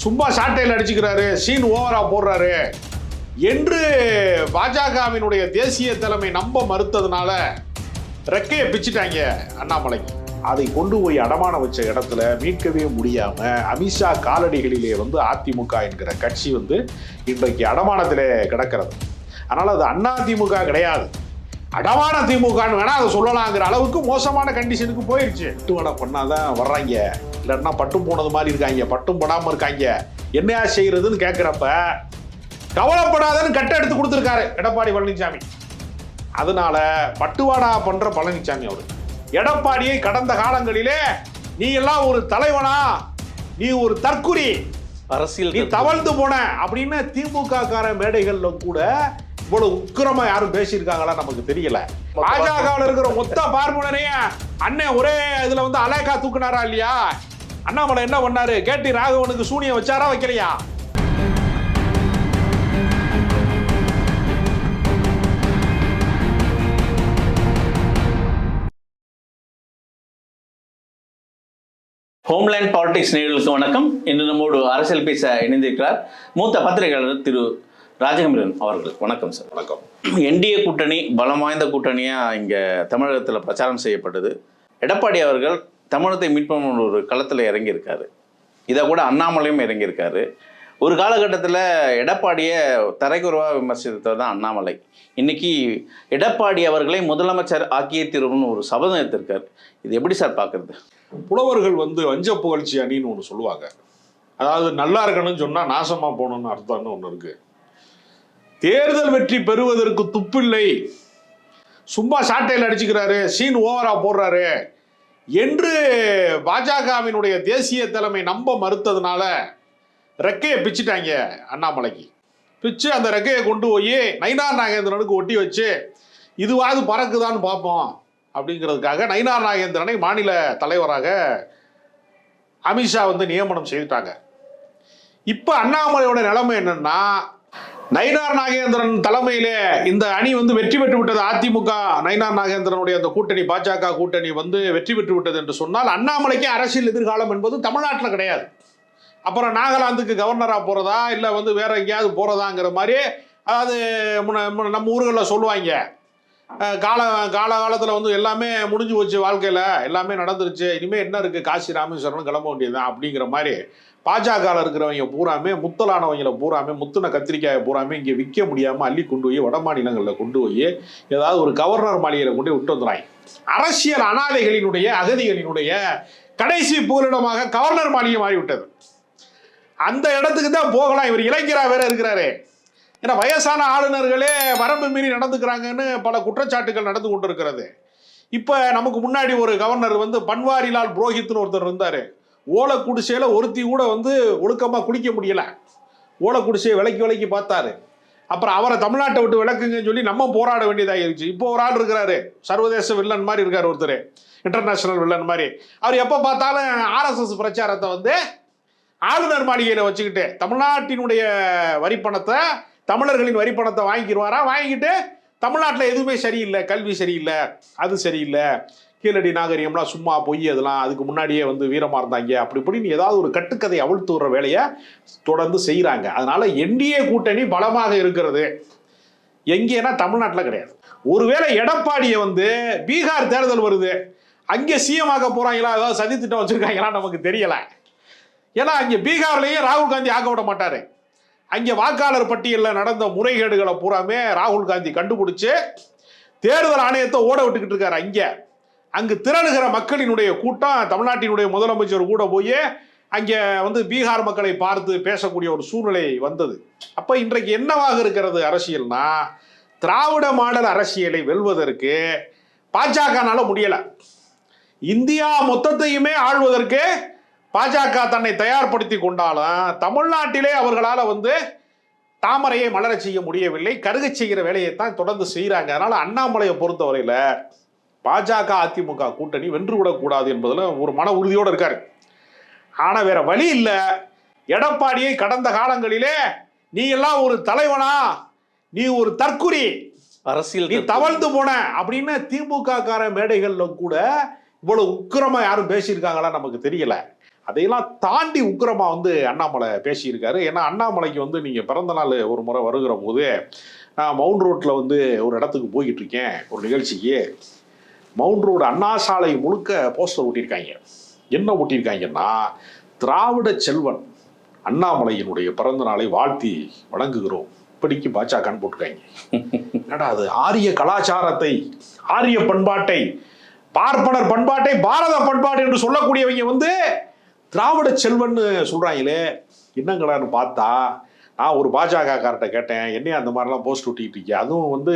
சும்மா சாட்டையில் அடிச்சுக்கிறாரு. சீன் ஓவரா போடுறாரு. என்று பாஜகவினுடைய தேசிய தலைமை நம்ப மறுத்ததுனால ரெக்கையை பிச்சுட்டாங்க அண்ணாமலைக்கு. அதை கொண்டு போய் அடமான வச்ச இடத்துல மீட்கவே முடியாம அமித்ஷா காலடிகளிலே வந்து அதிமுக என்கிற கட்சி வந்து இன்றைக்கு அடமானத்திலே கிடக்கிறது. அதனால அது அண்ணா திமுக கிடையாது. அடமான திமுகன்னு வேணா அதை சொல்லலாங்கிற அளவுக்கு மோசமான கண்டிஷனுக்கு போயிருச்சு. பட்டுவடை பண்ணாதான் வர்றாங்க. இல்லைன்னா பட்டும் போனது மாதிரி இருக்காங்க. பட்டும் படாம இருக்காங்க. என்னையா செய்யறதுன்னு கேட்குறப்ப கவலைப்படாதன்னு கட்ட எடுத்து கொடுத்துருக்காரு. எடப்பாடி பழனிசாமி அதனால பட்டுவாடா பண்ற பழனிசாமி அவரு. எடப்பாடியை கடந்த காலங்களிலே நீ எல்லாம் ஒரு தலைவனா? நீ ஒரு தற்குறி. அரசியல் நீ தவழ்ந்து போன அப்படின்னு திமுக கார மேடைகள்ல கூட இவ்வளவு உக்கிரமா யாரும் பேசியிருக்காங்களா நமக்கு தெரியல. பாஜகவில் இருக்கிற மொத்த பார்முனரையும் அண்ணன் ஒரே இதுல வந்து அலேக்கா தூக்குனாரா இல்லையா? அண்ணாமலை என்ன பண்ணாரு? கேட்டி ராகவனுக்கு சூனியம் வச்சாரா வைக்கலையா? ஹோம்லேண்ட் பாலிடிக்ஸ் நிகழ்வுக்கு வணக்கம். இன்று நம்மோடு அரசியல் பேச இணைந்திருக்கிறார் மூத்த பத்திரிகையாளர் திரு ராஜகம்பீரன் அவர்கள் வணக்கம் சார். வணக்கம். என்டிஏ கூட்டணி பலம் வாய்ந்த கூட்டணியாக இங்கே தமிழகத்தில் பிரச்சாரம் செய்யப்பட்டது. எடப்பாடி அவர்கள் தமிழகத்தை மீட்போம் ஒரு களத்தில் இறங்கியிருக்காரு. இதை கூட அண்ணாமலையும் இறங்கியிருக்காரு. ஒரு காலகட்டத்தில் எடப்பாடியை தரைக்குறவாக விமர்சித்தவர் தான் அண்ணாமலை. இன்னைக்கு எடப்பாடி அவர்களை முதலமைச்சர் ஆக்கிய தீர்வுன்னு ஒரு சபதம் எடுத்திருக்காரு. இது எப்படி சார் பார்க்குறது? புலவர்கள் வந்து வஞ்ச புகழ்ச்சி அணின்னு ஒன்று சொல்லுவாங்க. அதாவது நல்லா இருக்கணும்னு சொன்னா நாசமா போகணும்னு அர்த்தம்னு ஒன்று இருக்கு. தேர்தல் வெற்றி பெறுவதற்கு துப்பில்லை. சும்மா சாட்டையில் அடிச்சுக்கிறாரு சீன் ஓவரா போடுறாரு. என்று பாஜகவினுடைய தேசிய தலைமை நம்ப மறுத்ததுனால ரெக்கையை பிச்சுட்டாங்க அண்ணாமலைக்கு. பிச்சு அந்த ரெக்கையை கொண்டு போய் நயினார் நாகேந்திரனுக்கு ஒட்டி வச்சு இதுவாது பறக்குதான்னு பார்ப்போம் அப்படிங்கிறதுக்காக நயினார் நாகேந்திரனை மாநில தலைவராக அமித்ஷா வந்து நியமனம் செய்துட்டாங்க. இப்போ அண்ணாமலையோட நிலைமை என்னன்னா நயினார் நாகேந்திரன் தலைமையிலே இந்த அணி வந்து வெற்றி பெற்று விட்டது. அதிமுக நயினார் நாகேந்திரனுடைய அந்த கூட்டணி பாஜக கூட்டணி வந்து வெற்றி பெற்று விட்டது என்று சொன்னால் அண்ணாமலைக்கு அரசியல் எதிர்காலம் என்பது தமிழ்நாட்டில் கிடையாது. அப்புறம் நாகாலாந்துக்கு கவர்னராக போகிறதா இல்லை வந்து வேற எங்கேயாவது போகிறதாங்கிற மாதிரி அதாவது முன்ன நம்ம ஊர்களில் சொல்லுவாங்க. கால கால காலத்தில் வந்து எல்லாமே முடிஞ்சு போச்சு வாழ்க்கையில். எல்லாமே நடந்துருச்சு. இனிமேல் என்ன இருக்குது காசி ராமேஸ்வரம் கிளம்ப வேண்டியதுதான் அப்படிங்கிற மாதிரி பாஜகவில் இருக்கிறவங்க பூராமே முத்தலானவங்களை பூராமே முத்துன கத்திரிக்காயை பூராமே இங்கே விற்க முடியாமல் அள்ளி கொண்டு போய் வட மாநிலங்களில் கொண்டு போய் ஏதாவது ஒரு கவர்னர் மாளிகையில் கொண்டு விட்டு வந்துடுறாங்க. அரசியல் அனாதைகளினுடைய அகதிகளினுடைய கடைசி புகலிடமாக கவர்னர் மாளிகை மாறிவிட்டது. அந்த இடத்துக்கு தான் போகலாம். இவர் இளைஞராக வேற இருக்கிறாரு. ஏன்னா வயசான ஆளுநர்களே வரம்பு மீறி நடந்துக்கிறாங்கன்னு பல குற்றச்சாட்டுகள் நடந்து கொண்டிருக்கிறது. இப்போ நமக்கு முன்னாடி ஒரு கவர்னர் வந்து பன்வாரிலால் புரோஹித்னு ஒருத்தர் இருந்தார். ஓலை குடிசையில் ஒருத்தி கூட வந்து ஒழுக்கமாக குளிக்க முடியலை. ஓலை குடிசையை விலக்கி விலக்கி பார்த்தாரு. அப்புறம் அவரை தமிழ்நாட்டை விட்டு விளக்குங்கன்னு சொல்லி நம்ம போராட வேண்டியதாகிருச்சு இப்போ ஒரு ஆள் இருக்கிறாரு. சர்வதேச வில்லன் மாதிரி இருக்கார் ஒருத்தர். இன்டர்நேஷனல் வில்லன் மாதிரி. அவர் எப்போ பார்த்தாலும் ஆர்எஸ்எஸ் பிரச்சாரத்தை வந்து ஆளுநர் மாளிகையில் வச்சுக்கிட்டு தமிழ்நாட்டினுடைய வரிப்பணத்தை தமிழர்களின் வரிபணத்தை வாங்கிடுவாரா வாங்கிட்டு தமிழ்நாட்டில் எதுவுமே சரியில்லை கல்வி சரியில்லை அது சரியில்லை. கீழடி நாகரிகம்லாம் சும்மா பொய் அதெல்லாம் அதுக்கு முன்னாடியே வந்து வீரமாக இருந்தாங்க. அப்படி இப்படின்னு ஏதாவது ஒரு கட்டுக்கதை அவிழ்த்து விடுற வேலையை தொடர்ந்து செய்கிறாங்க அதனால என்டிஏ கூட்டணி பலமாக இருக்கிறது. எங்கேனா தமிழ்நாட்டில் கிடையாது. ஒருவேளை எடப்பாடியை வந்து பீகார் தேர்தல் வருது அங்கே சிஎம் ஆக போகிறாங்களா ஏதாவது சதி திட்டம் வச்சுருக்காங்களா? நமக்கு தெரியலை. ஏன்னா அங்கே பீகார்லேயும் ராகுல் காந்தி ஆக விட மாட்டார். அங்கே வாக்காளர் பட்டியலில் நடந்த முறைகேடுகளை பூராமே ராகுல் காந்தி கண்டுபிடிச்சு தேர்தல் ஆணையத்தை ஓட விட்டுக்கிட்டு இருக்காரு அங்கே. அங்கு திரளுகிற மக்களினுடைய கூட்டம் தமிழ்நாட்டினுடைய முதலமைச்சர் கூட போய் அங்கே வந்து பீகார் மக்களை பார்த்து பேசக்கூடிய ஒரு சூழ்நிலை வந்தது. அப்போ இன்றைக்கு என்னவாக இருக்கிறது அரசியல்னா திராவிட மாடல் அரசியலை வெல்வதற்கு பாஜகனால முடியலை. இந்தியா மொத்தத்தையுமே ஆள்வதற்கு பாஜக தன்னை தயார்படுத்தி கொண்டாலும் தமிழ்நாட்டிலே அவர்களால் வந்து தாமரையை மலரச் செய்ய முடியவில்லை. கருகச் செய்கிற வேலையை தான் தொடர்ந்து செய்கிறாங்க அதனால அண்ணாமலையை பொறுத்தவரையில் பாஜக அதிமுக கூட்டணி வென்று விடக்கூடாது என்பதில் ஒரு மன உறுதியோடு இருக்காரு. ஆனால் வேற வழி இல்லை. எடப்பாடியை கடந்த காலங்களிலே நீ எல்லாம் ஒரு தலைவனா? நீ ஒரு தற்குறி. அரசியல் நீ தவழ்ந்து போன அப்படின்னு திமுக கார மேடைகள்ல கூட இவ்வளவு உக்கிரமா யாரும் பேசியிருக்காங்களா நமக்கு தெரியல. அதையெல்லாம் தாண்டி உக்கிரமா வந்து அண்ணாமலை பேசியிருக்காரு. ஏன்னா அண்ணாமலைக்கு வந்து நீங்கள் பிறந்த நாள் ஒரு முறை வருகிற போது நான் மவுண்ட் ரோட்டில் வந்து ஒரு இடத்துக்கு போய்கிட்டு இருக்கேன் ஒரு நிகழ்ச்சிக்கு. மவுண்ட் ரோடு அண்ணா சாலை முழுக்க போஸ்டர் ஒட்டியிருக்காங்க. என்ன ஒட்டியிருக்காங்கன்னா திராவிட செல்வன் அண்ணாமலையினுடைய பிறந்த நாளை வாழ்த்தி வணங்குகிறோம். இப்படிக்கு பாஜகன்னு போட்டிருக்காங்க. என்னடா அது? ஆரிய கலாச்சாரத்தை ஆரிய பண்பாட்டை பார்ப்பனர் பண்பாட்டை பாரத பண்பாடு என்று சொல்லக்கூடியவங்க வந்து திராவிட செல்வன்னு சொல்றாங்களே என்னங்களான்னு பார்த்தா நான் ஒரு பாஜக கார்ட்ட கேட்டேன் என்னைய அந்த மாதிரிலாம் போஸ்ட் ஒட்டிட்டு இருக்கீங்க? அதுவும் வந்து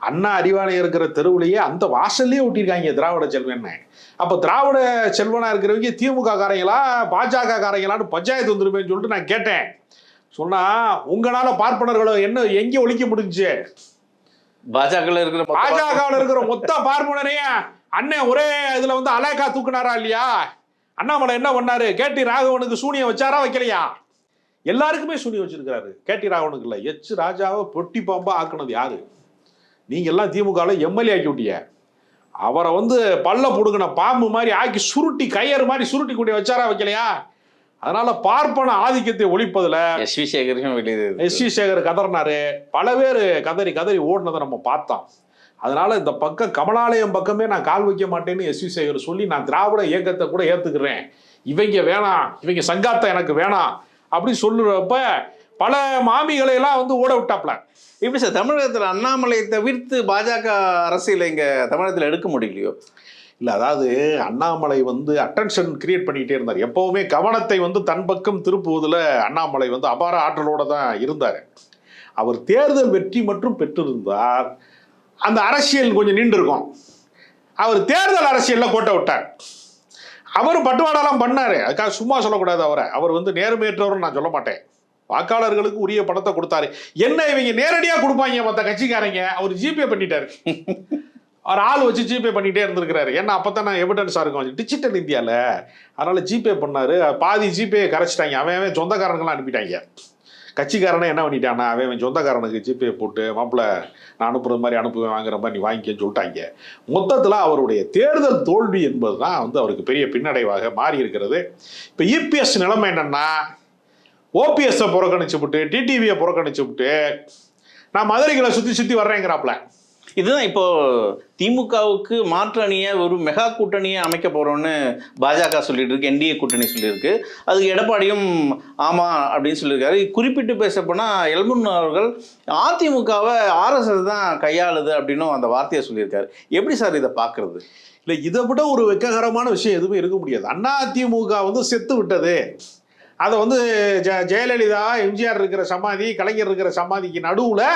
அண்ணா அறிவாலயம் இருக்கிற தெருவுலயே அந்த வாசல்லையே ஒட்டியிருக்காங்க திராவிட செல்வன்னு. அப்போ திராவிட செல்வனா இருக்கிறவங்க திமுக காரங்களா பாஜக காரங்களான்னு பஞ்சாயத்து வந்துருமேன்னு சொல்லிட்டு நான் கேட்டேன். சொன்னா உங்களால பார்ப்பனர்களை என்ன எங்கே ஒழிக்க முடிஞ்சுச்சு பாஜகல இருக்கிற பாஜகவில் இருக்கிற மொத்த பார்ப்பனரையும் அண்ணன் ஒரே இதுல வந்து அலேக்கா தூக்குனாரா இல்லையா? அண்ணாமலை என்ன பண்ணாரு? கேடி ராகவனுக்கு சூனியம் வச்சாரா வைக்கலையா? எல்லாருக்குமே சூனியம் வச்சிருக்காரு கேடி ராகவனுக்கு இல்ல. எச் ராஜாவை பொட்டி பாம்பா ஆக்குனது யாரு? நீங்க எல்லாம் திமுகவில் எம்எல்ஏ ஆக்கி விட்டீங்க. அவரை வந்து பல்ல புடுங்கின பாம்பு மாதிரி ஆக்கி சுருட்டி கயிறு மாதிரி சுருட்டி கூட்டி வச்சாரா வைக்கலையா? அதனால பார்ப்பன ஆதிக்கத்தை ஒழிப்பதுல எஸ் வி சேகரையும் வெளியே எஸ் வி சேகர் கதறினாரு. பல பேர் கதறி கதறி ஓடினதை நம்ம பார்த்தோம். அதனால இந்த பக்கம் கமலாலயம் பக்கமே நான் கால் வைக்க மாட்டேன்னு எஸ் வி சேகர் சொல்லி நான் திராவிட இயக்கத்தை கூட ஏத்துக்கிறேன். இவங்க வேணாம் இவங்க சங்காத்தம் எனக்கு வேணாம் அப்படின்னு சொல்லுறப்ப பல மாமிகளை எல்லாம் வந்து ஓட விட்டாப்ல. எப்படி சார் தமிழகத்தில் அண்ணாமலையை தவிர்த்து பாஜக அரசியல் இங்க தமிழகத்தில் எடுக்க முடியலையோ? இல்ல அதாவது அண்ணாமலை வந்து அட்டென்ஷன் கிரியேட் பண்ணிக்கிட்டே இருந்தார். எப்பவுமே கவனத்தை வந்து தன் பக்கம் திருப்புவதில் அண்ணாமலை வந்து அபார ஆற்றலோட தான் இருந்தார். அவர் தேர்தல் வெற்றி மட்டும் பெற்றிருந்தார். அந்த அரசியல் கொஞ்சம் நின்று இருக்கும் அவர் தேர்தல் அரசியலில் கோட்டை விட்டார். அவர் பட்டுவாடாலாம் பண்ணார். அதுக்காக சும்மா சொல்லக்கூடாது அவரை. அவர் வந்து நேர்மையற்றவர்னு நான் சொல்ல மாட்டேன். வாக்காளர்களுக்கு உரிய பணத்தை கொடுத்தாரு. என்ன இவங்க நேரடியாக கொடுப்பாங்க மற்ற கட்சிக்காரங்க? அவர் ஜிபே பண்ணிட்டாரு. அவர் ஆள் வச்சு ஜிபே பண்ணிட்டே இருந்திருக்கிறாரு. ஏன்னா அப்போ தான் நான் எவிடன்ஸாக இருக்கும் டிஜிட்டல் இந்தியாவில் அதனால் ஜிபே பண்ணார். பாதி ஜிபே கரைச்சிட்டாங்க. அவன் அவன் சொந்தக்காரங்களாம் அனுப்பிட்டாங்க. கட்சிக்காரனே என்ன பண்ணிட்டானா அவன் அவன் சொந்தக்காரனுக்கு ஜிபே போட்டு மாப்பிள்ள நான் அனுப்புறது மாதிரி அனுப்புவேன் வாங்குற மாதிரி நீ வாங்கிக்கன்னு சொல்லிட்டாங்க. மொத்தத்தில் அவருடைய தேர்தல் தோல்வி என்பது தான் வந்து அவருக்கு பெரிய பின்னடைவாக மாறி இருக்கிறது இப்போ இபிஎஸ் நிலைமை என்னென்னா ஓபிஎஸ்ஸை புறக்கணிச்சு விட்டு டிடிவியை புறக்கணிச்சு விட்டு நான் மதுரைகளை சுற்றி சுற்றி வர்றேங்கிறாப்ல. இதுதான் இப்போ திமுகவுக்கு மாற்று அணியை ஒரு மெகா கூட்டணியை அமைக்க போறோம்னு பாஜக சொல்லிட்டு இருக்கு என்டிஏ கூட்டணி சொல்லியிருக்கு. அதுக்கு எடப்பாடியும் ஆமா அப்படின்னு சொல்லியிருக்காரு. குறிப்பிட்டு பேசப்போனால் எல்முன் அவர்கள் அதிமுகவை ஆர்எஸ்எஸ் தான் கையாளுது அப்படின்னும் அந்த வார்த்தையை சொல்லியிருக்காரு. எப்படி சார் இதை பார்க்குறது? இல்லை இதை விட ஒரு வெக்ககரமான விஷயம் எதுவுமே இருக்க முடியாது. அண்ணா அதிமுக வந்து செத்து விட்டது. அதை வந்து ஜ ஜெயலலிதா எம்ஜிஆர் இருக்கிற சமாதி கலைஞர் இருக்கிற சமாதிக்கு நடுவில்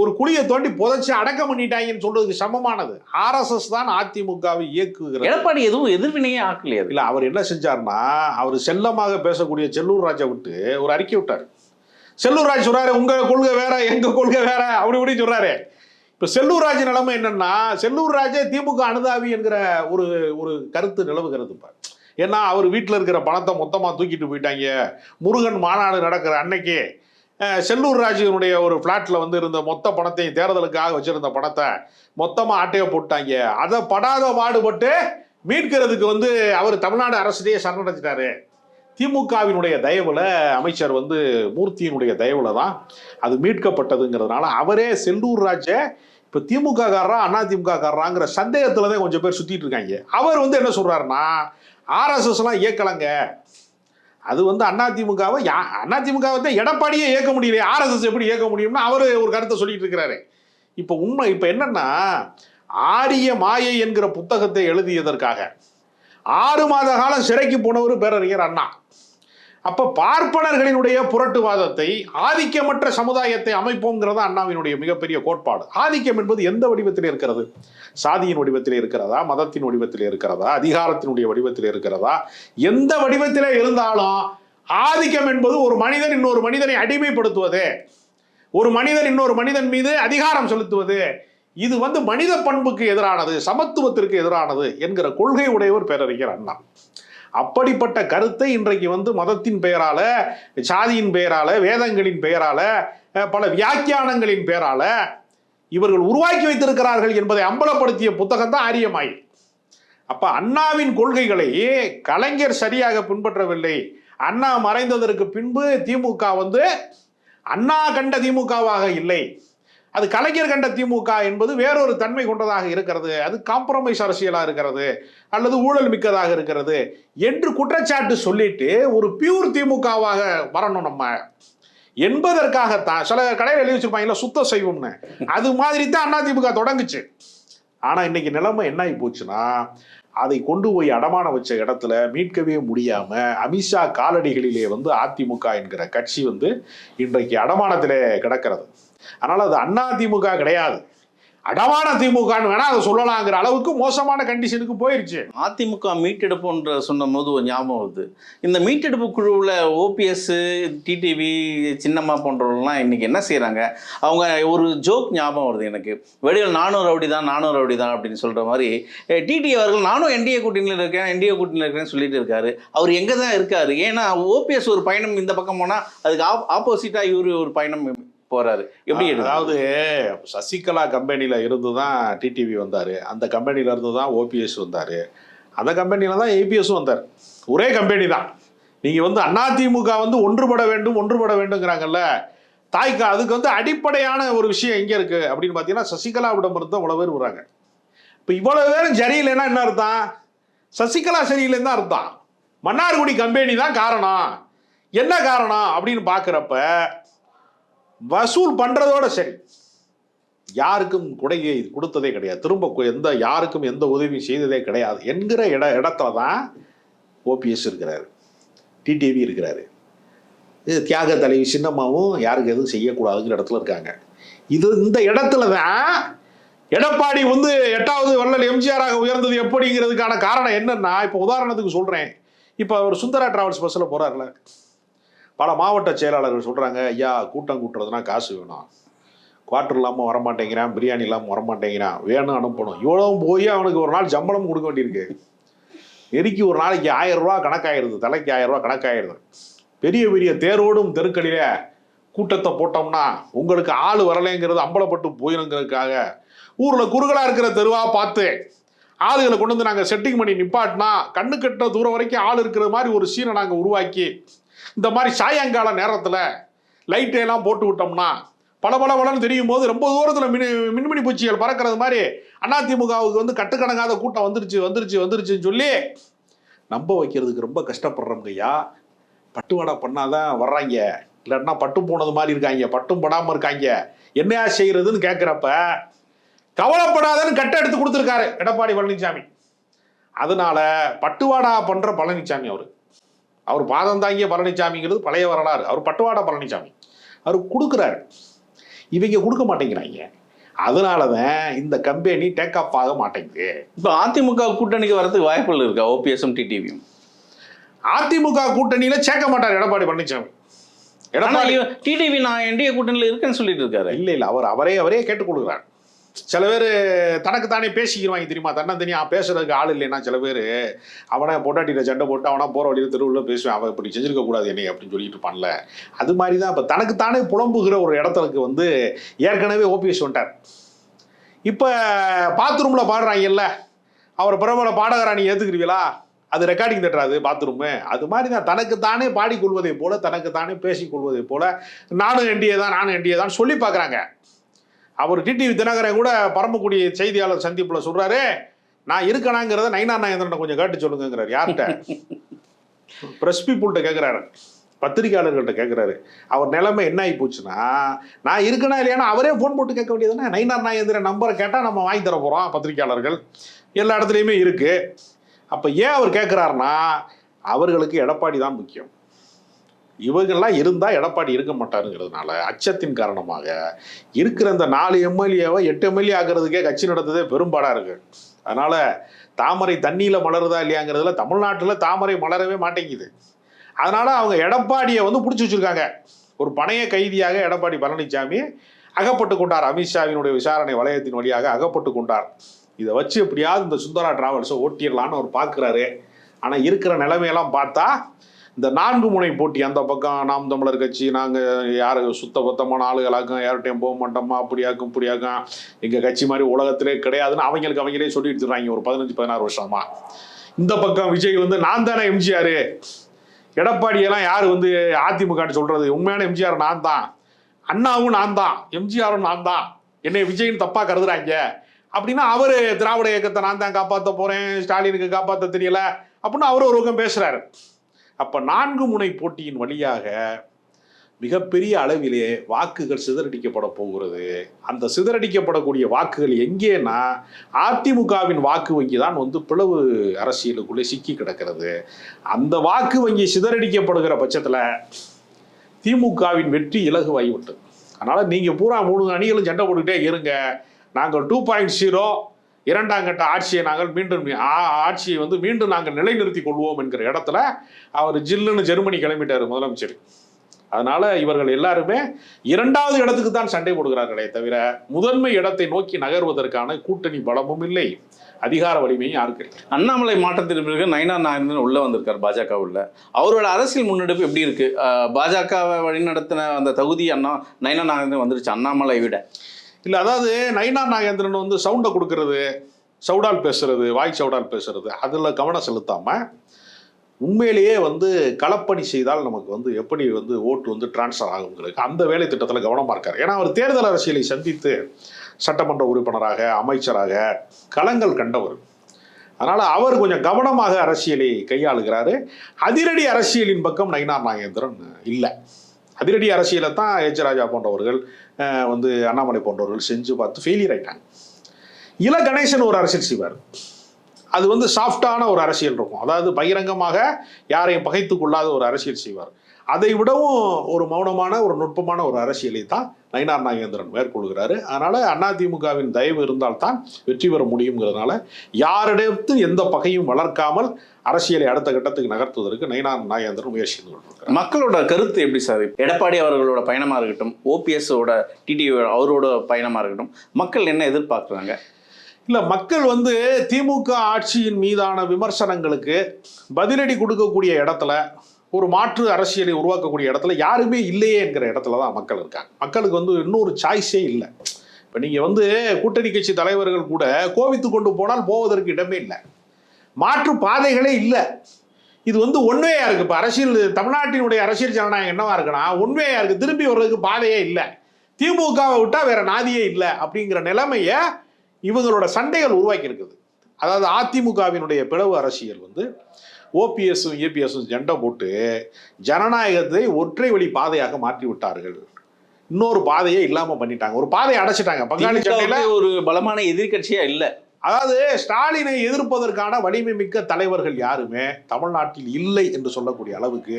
ஒரு குழியை தோண்டி புதைச்சி அடக்கம் பண்ணிட்டாங்கன்னு சொல்றதுக்கு சமமானது. ஆர்எஸ்எஸ் தான் அதிமுகவை இயக்குகிறது. எடப்பாடி எதுவும் எதிர்வினையே ஆக்கலையே. இல்ல அவர் என்ன செஞ்சார்னா அவர் செல்லமாக பேசக்கூடிய செல்லூர் ராஜை விட்டு ஒரு அறிக்கை விட்டார். செல்லூர் ராஜ் சொல்றாரு உங்க கொள்கை வேற எங்க கொள்கை வேற அப்படி இப்படி சொல்றாரு. இப்ப செல்லூர் ராஜ் நிலைமை என்னன்னா செல்லூர் ராஜே திமுக அனுதாபி என்கிற ஒரு ஒரு கருத்து நிலவுகிறது இப்ப ஏன்னா அவர் வீட்டில் இருக்கிற பணத்தை மொத்தமாக தூக்கிட்டு போயிட்டாங்க. முருகன் மாநாடு நடக்கிற அன்னைக்கு செல்லூர் ராஜுனுடைய ஒரு ஃப்ளாட்டில் வந்து இருந்த மொத்த பணத்தையும் தேர்தலுக்காக வச்சிருந்த பணத்தை மொத்தமாக ஆட்டையை போட்டாங்க. அதை படாத பாடுபட்டு மீட்கிறதுக்கு வந்து அவர் தமிழ்நாடு அரசுலேயே சரணடைஞ்சிட்டாரு. திமுகவினுடைய தயவில் அமைச்சர் வந்து மூர்த்தியினுடைய தயவில் தான் அது மீட்கப்பட்டதுங்கிறதுனால அவரே செல்லூர் ராஜ இப்போ திமுக காரரா அண்ணா திமுக காரராங்கிற சந்தேகத்தில் தான் கொஞ்சம் பேர் சுற்றிட்டு இருக்காங்க. அவர் வந்து என்ன சொல்கிறாருன்னா ஆர்எஸ்எஸ்லாம் இயக்கலங்க. அது வந்து அதிமுகவை அதிமுகவை தான் எடப்பாடியே இயக்க முடியல ஆர்எஸ்எஸ் எப்படி இயக்க முடியும்னு அவர் ஒரு கருத்தை சொல்லிட்டு இருக்கிறாரு இப்போ உண்மை இப்போ என்னன்னா ஆரிய மாயை என்கிற புத்தகத்தை எழுதியதற்காக ஆறு மாத காலம் சிறைக்கு போனவர் பேரறிஞர் அண்ணா. அப்ப பார்ப்பனர்களினுடைய புரட்டுவாதத்தை ஆதிக்கமற்ற சமுதாயத்தை அமைப்போங்கிறது அண்ணாவினுடைய மிகப்பெரிய கோட்பாடு. ஆதிக்கம் என்பது எந்த வடிவத்தில் இருக்கிறது? சாதியின் வடிவத்தில் இருக்கிறதா? மதத்தின் வடிவத்தில் இருக்கிறதா? அதிகாரத்தினுடைய வடிவத்தில் இருக்கிறதா? எந்த வடிவத்திலே இருந்தாலும் ஆதிக்கம் என்பது ஒரு மனிதன் இன்னொரு மனிதனை அடிமைப்படுத்துவது. ஒரு மனிதன் இன்னொரு மனிதன் மீது அதிகாரம் செலுத்துவது. இது வந்து மனித பண்புக்கு எதிரானது சமத்துவத்திற்கு எதிரானது என்கிற கொள்கை உடையவர் பேரறிஞர் அண்ணா. அப்படிப்பட்ட கருத்தை இன்றைக்கு வந்து மதத்தின் பெயரால சாதியின் பெயரால வேதங்களின் பெயரால பல வியாக்கியானங்களின் பெயரால இவர்கள் உருவாக்கி வைத்திருக்கிறார்கள் என்பதை அம்பலப்படுத்திய புத்தகம் தான் ஆரியமாய். அப்ப அண்ணாவின் கொள்கைகளை கலைஞர் சரியாக பின்பற்றவில்லை. அண்ணா மறைந்ததற்கு பின்பு திமுக வந்து அண்ணா கண்ட திமுகவாக இல்லை. அது கலைஞர் கண்ட திமுக என்பது வேறொரு தன்மை கொண்டதாக இருக்கிறது. அது காம்ப்ரமைஸ் அரசியலாக இருக்கிறது. அல்லது ஊழல் மிக்கதாக இருக்கிறது என்று குற்றச்சாட்டு சொல்லிட்டு ஒரு பியூர் திமுகவாக வரணும் நம்ம. என்பதற்காகத்தான். சில கடையில் எழுதி வச்சிருப்பாங்கல்ல சுத்த செய்வோம்னு அது மாதிரி தான் அதிமுக தொடங்குச்சு. ஆனா இன்னைக்கு நிலைமை என்ன ஆகி போச்சுன்னா அதை கொண்டு போய் அடமான வச்ச இடத்துல மீட்கவே முடியாம அமித்ஷா காலடிகளிலே வந்து அதிமுக என்கிற கட்சி வந்து இன்றைக்கு அடமானத்திலே கிடக்கிறது. அதனால் அது அண்ணா திமுக கிடையாது. அடமான திமுகன்னு வேணா அதை சொல்லலாங்கிற அளவுக்கு மோசமான கண்டிஷனுக்கு போயிருச்சு. அதிமுக மீட்டெடுப்புன்ற சொன்ன போது ஞாபகம் வருது. இந்த மீட்டெடுப்பு குழுவில் ஓபிஎஸ் டிடிவி சின்னம்மா போன்றவர்கள்லாம் இன்னைக்கு என்ன செய்கிறாங்க அவங்க ஒரு ஜோக் ஞாபகம் வருது எனக்கு. வெளியில் நானூறு ரவுடி தான் நானூறு ரவுடி தான் அப்படின்னு சொல்கிற மாதிரி டிடி அவர்கள் நானும் என்டிஏ கூட்டணியில் இருக்கேன் என்டிஏ கூட்டணியில் இருக்கேன்னு சொல்லிட்டு இருக்காரு. அவர் எங்கே தான் இருக்காரு? ஏன்னா ஓபிஎஸ் ஒரு பயணம் இந்த பக்கம் போனால் அதுக்கு ஆப் ஆப்போசிட்டாக இவர் ஒரு பயணம் போகிறாரு எப்படி? அதாவது சசிகலா கம்பெனியில் இருந்து தான் டிடிவி வந்தார். அந்த கம்பெனியில் இருந்து தான் ஓபிஎஸ் வந்தார். அந்த கம்பெனியில் தான் ஏபிஎஸும் வந்தார். ஒரே கம்பெனி தான். நீங்கள் வந்து அதிமுக வந்து ஒன்றுபட வேண்டும் ஒன்றுபட வேண்டுங்கிறாங்கல்ல தாய்க்கா அதுக்கு வந்து அடிப்படையான ஒரு விஷயம் எங்கே இருக்குது அப்படின்னு பார்த்தீங்கன்னா சசிகலாவிடம் இருந்து அவ்வளோ பேர் வராங்க இப்போ இவ்வளோ பேரும் சரியில்லைன்னா என்ன அர்த்தம்? சசிகலா சரியில்லைன்னு தான் அர்த்தம். மன்னார்குடி கம்பெனி தான் காரணம். என்ன காரணம்? அப்படின்னு பார்க்குறப்ப வசூல் பண்றதோட சரி. யாருக்கும் கொடையை கொடுத்ததே கிடையாது. திரும்ப எந்த யாருக்கும் எந்த உதவியும் செய்ததே கிடையாது என்கிற இட இடத்துல தான் ஓபிஎஸ் இருக்கிறாரு. டிடிவி இருக்கிறாரு. இது தியாக தலைவி சின்னம்மாவும் யாருக்கு எதுவும் செய்யக்கூடாதுங்கிற இடத்துல இருக்காங்க. இது இந்த இடத்துல தான் எடப்பாடி வந்து எட்டாவது வள்ளல் எம்ஜிஆராக உயர்ந்தது எப்படிங்கிறதுக்கான காரணம் என்னன்னா இப்போ உதாரணத்துக்கு சொல்கிறேன் இப்போ அவர் சுந்தரா டிராவல்ஸ் பஸ்ஸில் போகிறாருல பல மாவட்ட செயலாளர்கள் சொல்கிறாங்க ஐயா கூட்டம் கூட்டுறதுனா காசு வேணும். குவார்டர் இல்லாமல் வரமாட்டேங்கிறான் பிரியாணி இல்லாமல் வரமாட்டேங்கிறான். வேணும் அனுப்பணும். இவ்வளவும் போய் அவனுக்கு ஒரு நாள் சம்பளம் கொடுக்க வேண்டியிருக்கு. நெருக்கி ஒரு நாளைக்கு ஆயிரம் ரூபா கணக்காயிருது தலைக்கு ஆயிரம் ரூபா கணக்காயிருது. பெரிய பெரிய தேரோடும் தெருக்களில கூட்டத்தை போட்டோம்னா உங்களுக்கு ஆள் வரலைங்கிறது அம்பலப்பட்டு போயிருங்கிறதுக்காக ஊரில் குறுகலாக இருக்கிற தெருவாக பார்த்து ஆளுகளை கொண்டு வந்து நாங்கள் செட்டிங் பண்ணி நிப்பாட்டினா கண்ணு கட்ட தூரம் வரைக்கும் ஆள் இருக்கிற மாதிரி ஒரு சீனை நாங்கள் உருவாக்கி இந்த மாதிரி சாயங்கால நேரத்தில் லைட்டு எல்லாம் போட்டு விட்டோம்னா பல பல பலன்னு தெரியும் போது ரொம்ப தூரத்தில் மின் மின்மினி பூச்சிகள் பறக்கிறது மாதிரி அதிமுகவுக்கு வந்து கட்டுக்கணங்காத கூட்டம் வந்துருச்சு வந்துருச்சு வந்துருச்சுன்னு சொல்லி நம்ப வைக்கிறதுக்கு ரொம்ப கஷ்டப்படுறோம் ஐயா. பட்டுவாடா பண்ணாதான் வர்றாங்க. இல்லைன்னா பட்டு போனது மாதிரி இருக்காங்க பட்டும் படாமல் இருக்காங்க. என்னையா செய்கிறதுன்னு கேட்குறப்ப கவலைப்படாதன்னு கட்டை எடுத்து கொடுத்துருக்காரு எடப்பாடி பழனிசாமி அதனால பட்டுவாடா பண்ணுற பழனிசாமி அவர். அவர் பாதம் தாங்கிய பழனிசாமிங்கிறது பழைய வரலாறு. அவர் பட்டுவாடா பழனிசாமி அவர் கொடுக்குறாரு. இவங்க கொடுக்க மாட்டேங்கிறாங்க. அதனால தான் இந்த கம்பெனி டேக் ஆஃப் ஆக மாட்டேங்குது. இப்போ அதிமுக கூட்டணிக்கு வரதுக்கு வாய்ப்புகள் இருக்கா? ஓபிஎஸும் டிடிவியும் அதிமுக கூட்டணியில சேர்க்க மாட்டார் எடப்பாடி பழனிசாமி எடப்பாடி டிடிவி நான் என்டிஏ கூட்டணியில் இருக்கேன்னு சொல்லிட்டு இருக்காரு. இல்ல இல்ல. அவர் அவரே அவரே கேட்டுக் கொடுக்குறார் சில பேர் தனக்கு தானே பேசிக்கிடுவாங்க தெரியுமா? தன்னந்தனியா பேசுறதுக்கு ஆள் இல்லைன்னா சில பேர் அவனை பொட்டாட்டியில் சண்டை போட்டு அவனா போற வழியில் தெருவில் பேசுவேன். அவன் இப்படி செஞ்சிருக்க கூடாது என்னை அப்படின்னு சொல்லிட்டு இருப்பான்ல. அது மாதிரி தான் இப்போ தனக்கு தானே புலம்புகிற ஒரு இடத்துக்கு வந்து ஏற்கனவே ஓபிஎஸ் வந்துட்டார். இப்போ பாத்ரூமில் பாடுறாங்கல்ல அவர் பிரபல பாடகரா நீ ஏற்றுக்கிறீங்களா அது ரெக்கார்டிங் தட்டுறாது பாத்ரூமு அது மாதிரி தான் தனக்கு தானே பாடிக்கொள்வதை போல தனக்கு தானே பேசிக்கொள்வதை போல நானும் என்டிஏ தான் நானும் என்டிஏ தான் சொல்லி பார்க்குறாங்க. அவர் டிடிவி தினகரன் கூட பரமக்குடி செய்தியாளர் சந்திப்பில் சொல்றாரு நான் இருக்கணாங்கிறத நைனா நாயந்திரனை கொஞ்சம் கேட்டு சொல்லுங்கிறார் யார்கிட்ட? ப்ரெஸ் பீப்புள்கிட்ட கேட்குறாரு பத்திரிகையாளர்கள்ட்ட கேட்குறாரு அவர் நிலைமை என்ன ஆகி போச்சுன்னா நான் இருக்கனா இல்லையானா அவரே ஃபோன் போட்டு கேட்க வேண்டியதுதானே? நைனார் நாயந்திரன் நம்பரை கேட்டால் நம்ம வாங்கி தர போகிறோம் பத்திரிகையாளர்கள். எல்லா இடத்துலையுமே இருக்கு. அப்போ ஏன் அவர் கேட்குறாருன்னா அவர்களுக்கு எடப்பாடி தான் முக்கியம். இவங்கெல்லாம் இருந்தால் எடப்பாடி இருக்க மாட்டாருங்கிறதுனால அச்சத்தின் காரணமாக இருக்கிற இந்த நாலு எம்எல்ஏவை எட்டு எம்எல்ஏ ஆகிறதுக்கே கட்சி நடந்ததே பெரும்பாடாக இருக்கு. அதனால தாமரை தண்ணியில் மலருதா இல்லையாங்கிறதுல தமிழ்நாட்டில் தாமரை மலரவே மாட்டேங்குது. அதனால அவங்க எடப்பாடியை வந்து பிடிச்சி வச்சிருக்காங்க. ஒரு பணைய கைதியாக எடப்பாடி பழனிசாமி அகப்பட்டு கொண்டார். அமித்ஷாவினுடைய விசாரணை வளையத்தின் வழியாக அகப்பட்டு கொண்டார். இதை வச்சு எப்படியாவது இந்த சுந்தரா டிராவல்ஸை ஓட்டிடலான்னு அவர் பார்க்குறாரு. ஆனால் இருக்கிற நிலைமையெல்லாம் பார்த்தா இந்த நான்கு முனை போட்டி அந்த பக்கம் நாம் தமிழர் கட்சி நாங்கள் யார் சுத்த பத்தமான ஆளுகளாக்கும் யார்கிட்டையும் போக மாட்டோமா அப்படியாக்கும் இப்படியாக்கும் எங்கள் கட்சி மாதிரி உலகத்திலே கிடையாதுன்னு அவங்களுக்கு அவங்களே சொல்லி எடுத்துடுறாங்க ஒரு பதினஞ்சு பதினாறு வருஷமா. இந்த பக்கம் விஜய் வந்து நான் தானே எம்ஜிஆர். எடப்பாடியெல்லாம் யார் வந்து அதிமுகன்னு சொல்றது? உண்மையான எம்ஜிஆர் நான் தான். அண்ணாவும் நான் தான். எம்ஜிஆரும் நான் தான். என்னை விஜய்னு தப்பா கருதுறாங்க. அப்படின்னா அவர் திராவிட இயக்கத்தை நான் தான் காப்பாற்ற போறேன். ஸ்டாலினுக்கு காப்பாற்ற தெரியல. அப்படின்னு அவர் ஒரு பக்கம் பேசுறாரு. அப்ப நான்கு முனை போட்டியின் வழியாக மிகப்பெரிய அளவிலே வாக்குகள் சிதறடிக்கப்பட போகிறது. அந்த சிதறடிக்கப்படக்கூடிய வாக்குகள் எங்கேன்னா அதிமுகவின் வாக்கு வங்கி தான் வந்து பிளவு அரசியலுக்குள்ளே சிக்கி கிடக்கிறது. அந்த வாக்கு வங்கி சிதறடிக்கப்படுகிற பட்சத்தில் திமுகவின் வெற்றி இலகுவாகிவிட்டது அதனால் நீங்கள் பூரா மூணு அணிகளும் சண்டை போட்டுக்கிட்டே இருங்க. நாங்கள் டூ பாயிண்ட் ஜீரோ இரண்டாம் கட்ட ஆட்சியை நாங்கள் மீண்டும் ஆட்சியை வந்து மீண்டும் நாங்கள் நிலைநிறுத்தி கொள்வோம் என்கிற இடத்துல அவர் ஜில்லுன்னு ஜெர்மனி கிளம்பிட்டார் முதலமைச்சர். அதனால இவர்கள் எல்லாருமே இரண்டாவது இடத்துக்கு தான் சண்டை போடுகிறார்களே தவிர முதன்மை இடத்தை நோக்கி நகர்வதற்கான கூட்டணி பலமும் இல்லை. அதிகார வலிமையும் யாருக்கு அண்ணாமலை மாற்றத்திற்கு பிறகு நயனா நாகேந்திரன் உள்ள வந்திருக்கார் பாஜக உள்ள. அவரோட அரசியல் முன்னெடுப்பு எப்படி இருக்கு? பாஜகவை வழிநடத்தின அந்த தகுதி அண்ணா நயனா நாயந்தன் வந்துருச்சு அண்ணாமலை விட. இல்லை அதாவது நயினா நாகேந்திரன் வந்து சவுண்டை கொடுக்கறது சவுடால் பேசுறது வாய் சவுடால் பேசுறது அதில் கவனம் செலுத்தாம உண்மையிலேயே வந்து களப்பணி செய்தால் நமக்கு வந்து எப்படி வந்து ஓட்டு வந்து டிரான்ஸ்ஃபர் ஆகுங்கிறது அந்த வேலை திட்டத்தில் கவனமாக இருக்கார். ஏன்னா அவர் தேர்தல் அரசியலை சந்தித்து சட்டமன்ற உறுப்பினராக அமைச்சராக களங்கள் கண்டவர். அதனால் அவர் கொஞ்சம் கவனமாக அரசியலை கையாளுகிறாரு. அதிரடி அரசியலின் பக்கம் நயினார் நாகேந்திரன் இல்லை. அதிரடி அரசியலை தான் எச் போன்றவர்கள் வந்து அண்ணாமலை போன்றவர்கள் செஞ்சு பார்த்து ஃபெயிலியர் ஆயிட்டாங்க. இல கணேசன் ஒரு அரசியல் செய்வார். அது வந்து சாஃப்டான ஒரு அரசியல் இருக்கும். அதாவது பகிரங்கமாக யாரையும் பகைத்து கொள்ளாத ஒரு அரசியல் செய்வார். அதை விடவும் ஒரு மௌனமான ஒரு நுட்பமான ஒரு அரசியலை தான் நயினார் நாகேந்திரன் மேற்கொள்கிறாரு. அதனால அதிமுகவின் தயவு இருந்தால்தான் வெற்றி பெற முடியுங்கிறதுனால யாரிடத்தும் எந்த பகையும் வளர்க்காமல் அரசியலை அடுத்த கட்டத்துக்கு நகர்த்துவதற்கு நயினார் நாகேந்திரன் முயற்சி கொண்டிருக்கிறார். மக்களோட கருத்து எப்படி சார்? எடப்பாடி அவர்களோட பயணமா இருக்கட்டும் ஓபிஎஸோட டிடி அவரோட பயணமா இருக்கட்டும் மக்கள் என்ன எதிர்பார்க்குறாங்க? இல்ல மக்கள் வந்து திமுக ஆட்சியின் மீதான விமர்சனங்களுக்கு பதிலடி கொடுக்கக்கூடிய இடத்துல ஒரு மாற்று அரசியலை உருவாக்கக்கூடிய இடத்துல யாருமே இல்லையே என்கிற இடத்துல தான் மக்கள் இருக்காங்க. மக்களுக்கு வந்து இன்னொரு சாய்ஸே இல்லை. இப்போ நீங்கள் வந்து கூட்டணி கட்சி தலைவர்கள் கூட கோவித்து கொண்டு போனால் போவதற்கு இடமே இல்லை. மாற்று பாதைகளே இல்லை. இது வந்து ஒன்வேயாக இருக்குது இப்போ அரசியல் தமிழ்நாட்டினுடைய அரசியல் ஜனநாயகம் என்னவா இருக்குன்னா ஒன்வேயாக இருக்குது திரும்பி வர்றதுக்கு பாதையே இல்லை. திமுகவை விட்டால் வேற நாதியே இல்லை அப்படிங்கிற நிலைமையை இவங்களோட சண்டைகள் உருவாக்கி இருக்குது. அதாவது அதிமுகவினுடைய பிளவு அரசியல் வந்து ஓபிஎஸும் ஏபிஎஸும் ஜெண்டை போட்டு ஜனநாயகத்தை ஒற்றை வழி பாதையாக மாற்றி விட்டார்கள். இன்னொரு பாதையே இல்லாம பண்ணிட்டாங்க. ஒரு பாதையை அடைச்சிட்டாங்க. பங்காளி சண்டையில ஒரு பலமான எதிர்க்கட்சியா இல்ல. அதாவது ஸ்டாலினை எதிர்ப்பதற்கான வலிமை மிக்க தலைவர்கள் யாருமே தமிழ்நாட்டில் இல்லை என்று சொல்லக்கூடிய அளவுக்கு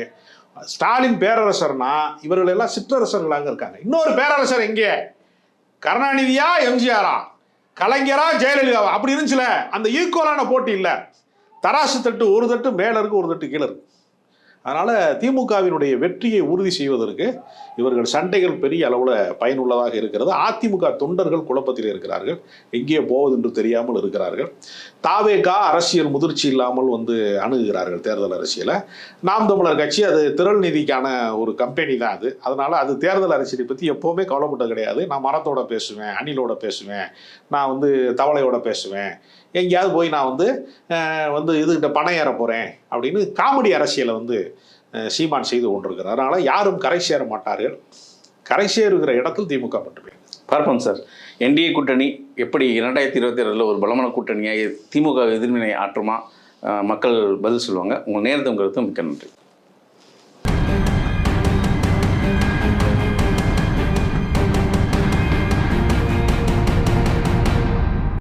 ஸ்டாலின் பேரரசர்னா இவர்கள் எல்லாம் சிற்றரசர்களாக இருக்காங்க. இன்னொரு பேரரசர் எங்கே? கருணாநிதியா எம்ஜிஆரா? கலைஞரா ஜெயலலிதாவா அப்படி இருந்துச்சுல அந்த ஈக்குவலான போட்டி இல்லை. தராசு தட்டு ஒரு தட்டு மேல இருக்கு ஒரு தட்டு கீழே இருக்கு. அதனால் திமுகவினுடைய வெற்றியை உறுதி செய்வதற்கு இவர்கள் சண்டைகள் பெரிய அளவில் பயனுள்ளதாக இருக்கிறது. அதிமுக தொண்டர்கள் குழப்பத்தில் இருக்கிறார்கள். எங்கே போவது என்று தெரியாமல் இருக்கிறார்கள். தாவேகா அரசியல் முதிர்ச்சி இல்லாமல் வந்து அணுகுகிறார்கள் தேர்தல் அரசியலை. நாம் தமிழர் கட்சி அது திரள் நிதிக்கான ஒரு கம்பெனி தான் அது. அதனால் அது தேர்தல் அரசியலை பற்றி எப்போவுமே கவலைப்பட்டது கிடையாது. நான் மரத்தோட பேசுவேன் அணிலோட பேசுவேன் நான் வந்து தவளையோட பேசுவேன். எங்கேயாவது போய் நான் வந்து வந்து இதுகிட்ட பணம் ஏற போகிறேன் அப்படின்னு காமெடி அரசியலை வந்து சீமான் செய்து கொண்டிருக்கிறார். அதனால் யாரும் கரை சேர மாட்டார்கள். கரை சேருகிற இடத்தில் திமுக மட்டுமே. பார்ப்போம் சார். என்டிஏ கூட்டணி எப்படி இரண்டாயிரத்தி இருபத்தி ஏழில் ஒரு பலமான கூட்டணியாக திமுக எதிர்வினை ஆற்றுமா? மக்கள் பதில் சொல்லுவாங்க. உங்கள் நேரத்தை உங்களுக்கு மிக்க நன்றி.